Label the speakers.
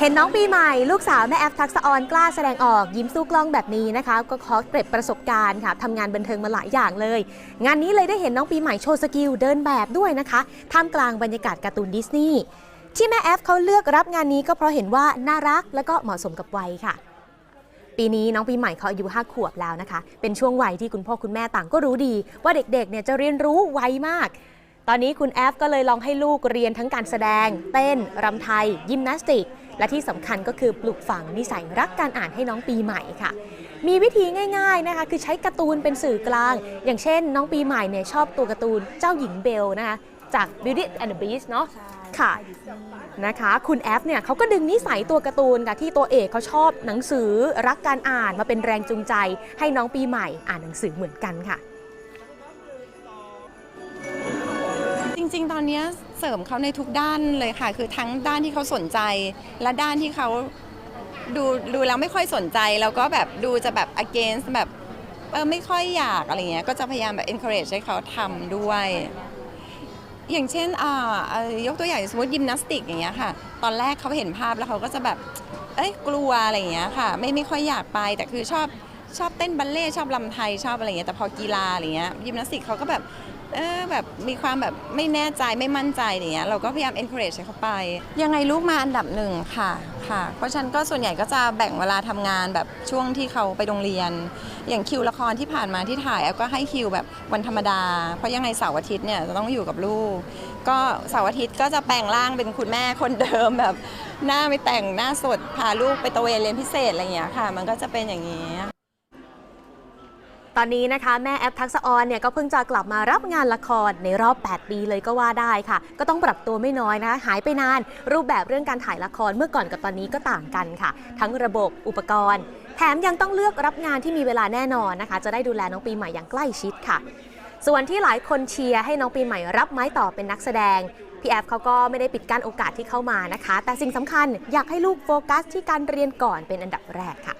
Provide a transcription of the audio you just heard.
Speaker 1: เห็นน้องปีใหม่ลูกสาวแม่แอฟทักษะออนกล้าแสดงออกยิ้มสู้กล้องแบบนี้นะคะ ก็ขอเก็บประสบการณ์ค่ะทำงานบันเทิงมาหลายอย่างเลย งานนี้เลยได้เห็นน้องปีใหม่โชว์สกิลเดินแบบด้วยนะคะท่ามกลางบรรยากาศการ์ตูนดิสนีย์ที่แม่แอฟเขาเลือกรับงานนี้ก็เพราะเห็นว่าน่ารักและก็เหมาะสมกับวัยค่ะ ปีนี้น้องปีใหม่เขาอายุ5ขวบแล้วนะคะ เป็นช่วงวัยที่คุณพ่อคุณแม่ต่างก็รู้ดี ว่าเด็กๆเนี่ยจะเรียนรู้ไวมากตอนนี้คุณแอฟก็เลยลองให้ลูกเรียนทั้งการแสดง เต้น รำไทย ยิมนาสติก และที่สำคัญก็คือปลูกฝังนิสัยรักการอ่านให้น้องปีใหม่ค่ะ มีวิธีง่ายๆนะคะ คือใช้การ์ตูนเป็นสื่อกลาง อย่างเช่น น้องปีใหม่เนี่ยชอบตัวการ์ตูนเจ้าหญิงเบลนะคะจาก Beauty and the Beast เนาะค่ะนะคะคุณแอฟเนี่ยเขาก็ดึงนิสัยตัวการ์ตูนค่ะที่ตัวเอกเขาชอบหนังสือรักการอ่านมาเป็นแรงจูงใจ ให้น้องปีใหม่อ่านหนังสือเหมือนกันค่ะ
Speaker 2: ริง ๆ ตอนนี้เสริมเขาในทุกด้านเลยค่ะ คือทั้งด้านที่เขาสนใจ และด้านที่เขาดูดูแล้วไม่ค่อยสนใจ แล้วก็แบบดูจะแบบ against แบบเออไม่ค่อยอยากอะไรเงี้ยก็จะพยายามแบบ encourage ให้เขาทำด้วย อย่างเช่นอ่ายกตัวอย่างสมมติยิมนาสติกอย่างเงี้ยค่ะ ตอนแรกเขาเห็นภาพแล้วเขาก็จะแบบเอ้ยกลัวอะไรอย่างเงี้ยค่ะ ไม่ไม่ค่อยอยากไปแต่คือชอบชอบเต้นบัลเล่ต์ชอบลำไทยชอบอะไรเงี้ยแต่พอกีฬาอะไรเงี้ยยิมนาสติกเขาก็แบบ เออแบบมีความแบบไม่แน่ใจไม่มั่นใจอย่างเงี้ยเราก็พยายาม encourage ให้เขาไป ยังไงลูกมาอันดับหนึ่งค่ะค่ะ เพราะฉันก็ส่วนใหญ่ก็จะแบ่งเวลาทำงานแบบช่วงที่เขาไปโรงเรียน อย่างคิวละครที่ผ่านมาที่ถ่ายแอฟก็ให้คิวแบบวันธรรมดา เพราะยังไงเสาร์อาทิตย์เนี่ยจะต้องอยู่กับลูก ก็เสาร์อาทิตย์ก็จะแปลงร่างเป็นคุณแม่คนเดิมแบบ หน้าไม่แต่งหน้าสดพาลูกไปตะเวนเรียนพิเศษอะไรอย่างเงี้ยค่ะ มันก็จะเป็นอย่างนี้
Speaker 1: ตอนนี้นะคะแม่แอปทักษะออนเนี่ยก็เพิ่งจะกลับมารับงานละครในรอบ 8 ปีเลยก็ว่าได้ค่ะ ก็ต้องปรับตัวไม่น้อยนะคะหายไปนาน รูปแบบเรื่องการถ่ายละครเมื่อก่อนกับตอนนี้ก็ต่างกันค่ะ ทั้งระบบอุปกรณ์ แถมยังต้องเลือกรับงานที่มีเวลาแน่นอนนะคะ จะได้ดูแลน้องปีใหม่อย่างใกล้ชิดค่ะ ส่วนที่หลายคนเชียร์ให้น้องปีใหม่รับไม้ต่อเป็นนักแสดงพี่แอฟเขาก็ไม่ได้ปิดกั้นโอกาสที่เข้ามานะคะ แต่สิ่งสำคัญอยากให้ลูกโฟกัสที่การเรียนก่อนเป็นอันดับแรกค่ะ